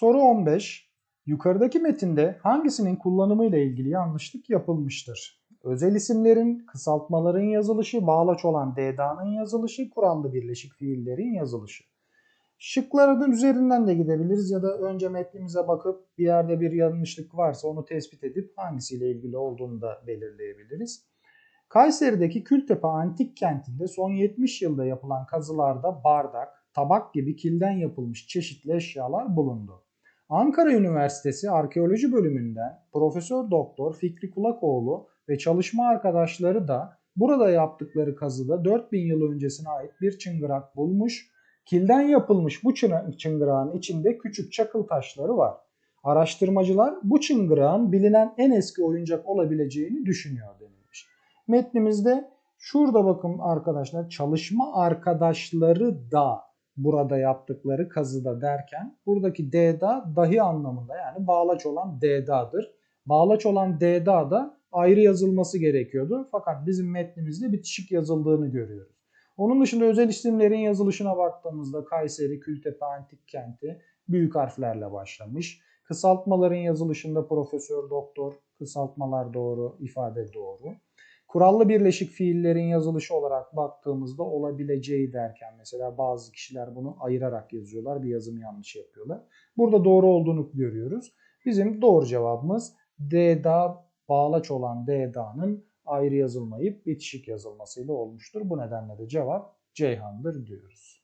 Soru 15. Yukarıdaki metinde hangisinin kullanımı ile ilgili yanlışlık yapılmıştır? Özel isimlerin, kısaltmaların yazılışı, bağlaç olan DDA'nın yazılışı, kurallı birleşik fiillerin yazılışı. Şıkların üzerinden de gidebiliriz ya da önce metnimize bakıp bir yerde bir yanlışlık varsa onu tespit edip hangisiyle ilgili olduğunu da belirleyebiliriz. Kayseri'deki Kültepe Antik Kenti'nde son 70 yılda yapılan kazılarda bardak, tabak gibi kilden yapılmış çeşitli eşyalar bulundu. Ankara Üniversitesi Arkeoloji Bölümünden Profesör Doktor Fikri Kulakoğlu ve çalışma arkadaşları da burada yaptıkları kazıda 4000 yıl öncesine ait bir çıngırak bulmuş. Kilden yapılmış bu çıngırağın içinde küçük çakıl taşları var. Araştırmacılar bu çıngırağın bilinen en eski oyuncak olabileceğini düşünüyor denilmiş. Metnimizde şurada bakın arkadaşlar çalışma arkadaşları da burada yaptıkları kazıda derken buradaki DDA dahi anlamında yani bağlaç olan DDA'dır. Bağlaç olan DDA da ayrı yazılması gerekiyordu. Fakat bizim metnimizde bitişik yazıldığını görüyoruz. Onun dışında özel isimlerin yazılışına baktığımızda Kayseri, Kültepe, Antik Kenti büyük harflerle başlamış. Kısaltmaların yazılışında profesör, doktor, kısaltmalar doğru, ifade doğru. Kurallı birleşik fiillerin yazılışı olarak baktığımızda olabileceği derken mesela bazı kişiler bunu ayırarak yazıyorlar. Bir yazım yanlışı yapıyorlar. Burada doğru olduğunu görüyoruz. Bizim doğru cevabımız DDA bağlaç olan DDA'nın ayrı yazılmayıp bitişik yazılmasıyla olmuştur. Bu nedenle de cevap Ceyhan'dır diyoruz.